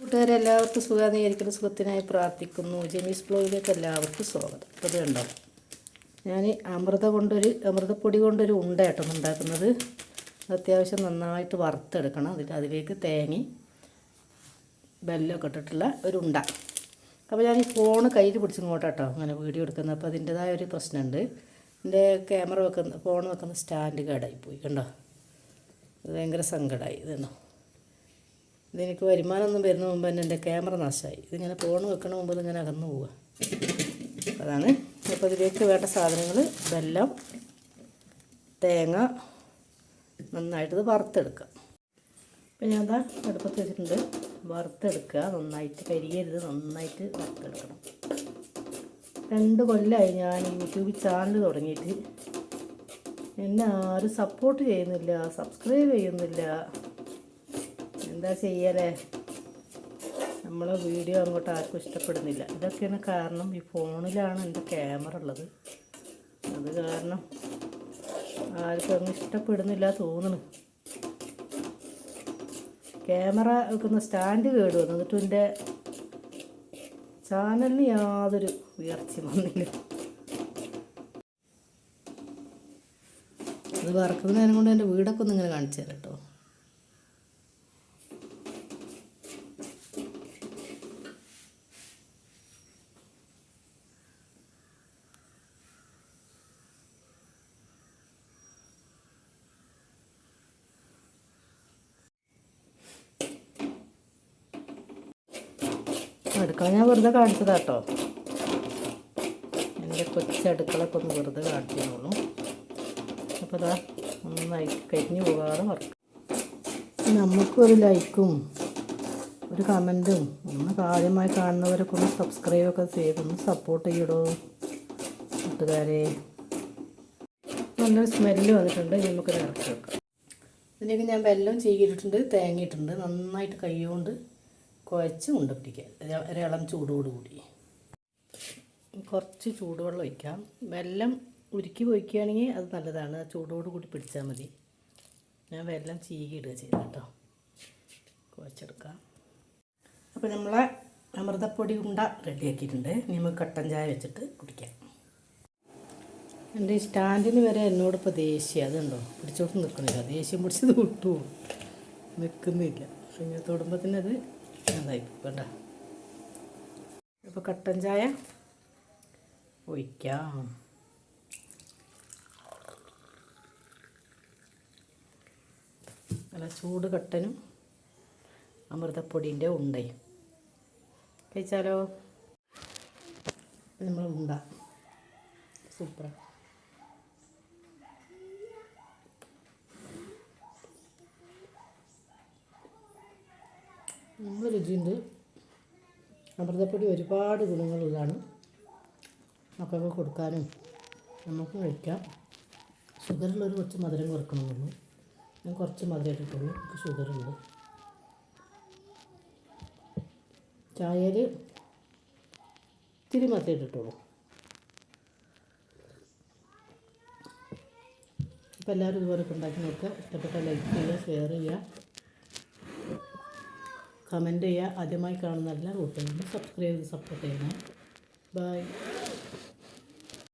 കൂട്ടുകാരെ എല്ലാവർക്കും സുഖാധികരിക്കുന്ന സുഖത്തിനായി പ്രാർത്ഥിക്കുന്നു. ജെമീസ് ബ്ലോഗിലേക്ക് എല്ലാവർക്കും സ്വാഗതം. അപ്പോൾ ഇത് കണ്ടോ? ഞാൻ അമൃത കൊണ്ടൊരു അമൃതപ്പൊടി കൊണ്ടൊരു ഉണ്ട കേട്ടോ ഉണ്ടാക്കുന്നത് അത്യാവശ്യം നന്നായിട്ട് വറുത്തെടുക്കണം. അതിന്റെ അതിലേക്ക് തേങ്ങ ബെല്ലൊക്കെ ഇട്ടിട്ടുള്ള ഒരു ഉണ്ട. അപ്പോൾ ഞാൻ ഈ ഫോണ് കയ്യിൽ പിടിച്ചിങ്ങോട്ടോ കേട്ടോ അങ്ങനെ വീഡിയോ എടുക്കുന്നത്. അപ്പോൾ അതിന്റെതായ ഒരു പ്രശ്നമുണ്ട് എന്റെ ക്യാമറ വെക്കുന്ന ഫോൺ വെക്കുന്ന സ്റ്റാൻഡ് കേടായി പോയി കണ്ടോ? അത് ഭയങ്കര സങ്കടമായി ഇതെന്നോ? ഇതെനിക്ക് വരുമാനമൊന്നും വരുന്ന മുമ്പ് തന്നെ എന്റെ ക്യാമറ നാശമായി. ഇതിങ്ങനെ ഫോൺ വെക്കണ മുമ്പ് ഇങ്ങനെ അകന്നു പോവുക. അതാണ്. അപ്പോൾ ഇതിലേക്ക് വേണ്ട സാധനങ്ങൾ വെല്ലം തേങ്ങ നന്നായിട്ട് വറുത്തെടുക്കുക. അപ്പം ഞാൻ അതാ അടുപ്പത്ത് വെച്ചിട്ടുണ്ട്. വറുത്തെടുക്കുക. നന്നായിട്ട് കരിയരുത്. നന്നായിട്ട് വറുത്തെടുക്കണം. രണ്ട് കൊല്ലമായി ഞാൻ യൂട്യൂബ് ചാനൽ തുടങ്ങിയിട്ട്. എന്നെ ആരും സപ്പോർട്ട് ചെയ്യുന്നില്ല. സബ്സ്ക്രൈബ് ചെയ്യുന്നില്ല. എന്താ ചെയ്യലേ? നമ്മളെ വീഡിയോ അങ്ങോട്ട് ആർക്കും ഇഷ്ടപ്പെടുന്നില്ല. ഇതൊക്കെയാണ് കാരണം ഈ ഫോണിലാണ് എന്റെ ക്യാമറ ഉള്ളത്. അത് കാരണം ആർക്കും അങ്ങ് ഇഷ്ടപ്പെടുന്നില്ല തോന്നുന്നു. ക്യാമറ വെക്കുന്ന സ്റ്റാൻഡ് കേട് വന്നു എന്റെ ചാനലിന് യാതൊരു ഉയർച്ചയും വന്നില്ല. അത് വറക്കുന്ന നേരം കൊണ്ട് എന്റെ വീടൊക്കെ ഒന്ന് ഇങ്ങനെ കാണിച്ചു തരാം കേട്ടോ. അടുക്കള ഞാൻ വെറുതെ കാണിച്ചതാ കേട്ടോ എന്റെ കൊച്ചടുക്കളൊക്കെ ഒന്ന് വെറുതെ കാണിച്ചോളൂ അപ്പോൾ അതാ നന്നായി കരിഞ്ഞു പോകാതെ വർക്ക് നമുക്കൊരു ലൈക്കും ഒരു കമന്റും ഒന്ന് കാര്യമായി കാണുന്നവരൊക്കെ ഒന്ന് സബ്സ്ക്രൈബൊക്കെ ചെയ്തൊന്ന് സപ്പോർട്ട് ചെയ്യടോ കൂട്ടുകാരെ. നല്ലൊരു സ്മെല്ല് വന്നിട്ടുണ്ട്. നമുക്കൊരു നമുക്ക് ഇറക്കി വെക്കാം. ഇതിനൊക്കെ ഞാൻ വെല്ലം ചീകിയിട്ടുണ്ട് തേങ്ങയിട്ടുണ്ട്. നന്നായിട്ട് കൈകൊണ്ട് കുഴച്ച് ഉണ്ട ഒരിളം ചൂടോടുകൂടി. കുറച്ച് ചൂടുവെള്ളം ഒഴിക്കാം. വെല്ലം ഉരുക്കി പൊയ്ക്കുകയാണെങ്കിൽ അത് നല്ലതാണ്. ചൂടോടുകൂടി ചൂടോട് കൂടി പിടിച്ചാൽ മതി. ഞാൻ വെല്ലം ചീകിയിടുക ചെയ്തു കേട്ടോ. കുഴച്ചെടുക്കാം. അപ്പോൾ നമ്മളെ അമൃതപ്പൊടി ഉണ്ട റെഡിയാക്കിയിട്ടുണ്ട്. ഇനി നമുക്ക് കട്ടൻ ചായ വെച്ചിട്ട് കുടിക്കാം. എന്റെ ഈ സ്റ്റാൻഡിന് വരെ എന്നോടൊപ്പം ദേഷ്യം. അതുണ്ടോ? പിടിച്ചോട്ട് നിൽക്കുന്നില്ല. ദേഷ്യം പിടിച്ചത് വിട്ടു. നിൽക്കുന്നില്ല. ഇങ്ങനെ അത് വേണ്ട അപ്പോൾ കട്ടൻ ചായ ഒഴിക്കാം. നല്ല ചൂട് കട്ടനും അമൃതപ്പൊടിന്റെ ഉണ്ടയും കഴിച്ചാലോ? നമ്മൾ ഉണ്ട. സൂപ്പറാണ് നല്ല രുചിയുണ്ട്. അമൃതപ്പൊടി ഒരുപാട് ഗുണങ്ങളുള്ളതാണ്. മക്കൾക്ക് കൊടുക്കാനും നമുക്ക് കഴിക്കാം. ഷുഗറുള്ളൊരു കുറച്ച് മധുരം കുറക്കണമെന്നുള്ളൂ ഞാൻ കുറച്ച് മധുരം ഇട്ടിട്ടുള്ളൂ എനിക്ക് ഷുഗറുണ്ട്. ചായയിൽ ഇത്തിരി മധുരം ഇട്ടിട്ടുള്ളൂ അപ്പോൾ എല്ലാവരും ഇതുപോലെ ഉണ്ടാക്കി നോക്കുക. ഇഷ്ടപ്പെട്ട ലൈക്ക് ചെയ്യുക ഷെയർ ചെയ്യുക. കമന്റ് ചെയ്യുക ആദ്യമായി കാണുന്ന എല്ലാ കൂട്ടുകാരും സബ്സ്ക്രൈബ് ചെയ്ത് സപ്പോർട്ട് ചെയ്യണേ. ബൈ